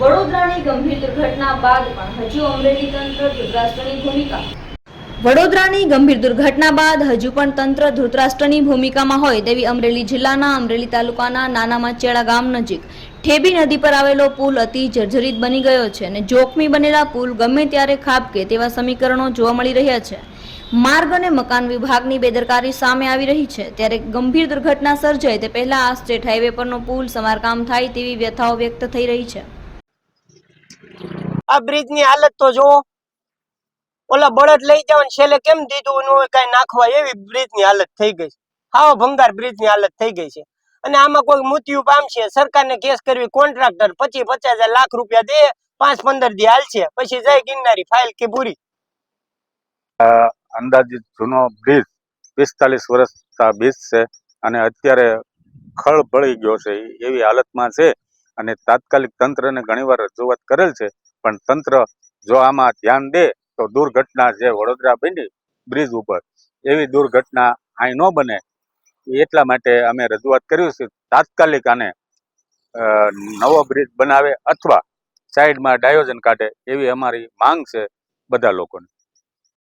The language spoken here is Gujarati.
વડોદરાની ગંભીર દુર્ઘટના બાદ પણ હજુ અમરેલી તંત્ર ધૃતરાષ્ટ્રની ભૂમિકા. વડોદરાની ગંભીર દુર્ઘટના બાદ હજુ પણ તંત્ર ધૃતરાષ્ટ્રની ભૂમિકામાં હોય તેવી અમરેલી જિલ્લાના અમરેલી તાલુકાના નાના માચેડા ગામ નજીક ઠેબી નદી પર આવેલો પુલ અતિ જર્જરિત બની ગયો છે અને જોખમી બનેલા પુલ ગમે ત્યારે ખાબકે તેવા સમીકરણો જોવા મળી રહ્યા છે. માર્ગ અને મકાન વિભાગની બેદરકારી સામે આવી રહી છે. ત્યારે ગંભીર દુર્ઘટના સર્જાય તે પહેલા આ સ્ટેટ હાઈવે પરનો પુલ સમારકામ થાય તેવી વ્યથાઓ વ્યક્ત થઈ રહી છે. આ બ્રિજની હાલત તો જુઓ. ઓલા બળદ લઈ જાવ ને છેલ્લે કેમ દીધું કઈ નાખવા એવી બ્રિજની હાલત થઈ ગઈ છે. હાવ ભંગાર બ્રિજની હાલત થઈ ગઈ છે. અને આમાં કોઈ મૃત્યુ પામશે સરકારને કેસ કરવી કોન્ટ્રાક્ટર પચીસ પચાસ લાખ રૂપિયા દે, પાંચ પંદર દી હાલશે પછી જાય ગિરનારી ફાઇલ કે પૂરી અંદાજિત જૂનો બ્રિજ પિસ્તાલીસ વર્ષ બ્રિજ છે. અને અત્યારે ખળ ભળી ગયો છે. એવી હાલતમાં છે. અને તાત્કાલિક તંત્રને ઘણીવાર રજૂઆત કરેલ છે, પણ તંત્ર જો આમાં ધ્યાન દે, તો દુર્ઘટના જે વડોદરા બની બ્રિજ ઉપર, એવી દુર્ઘટના અહીં ન બને. એટલા માટે અમે રજૂઆત કર્યું છે, તાત્કાલિક આને નવો બ્રિજ બનાવે અથવા સાઈડમાં ડાયોજન કાઢે એવી અમારી માંગ છે બધા લોકોને.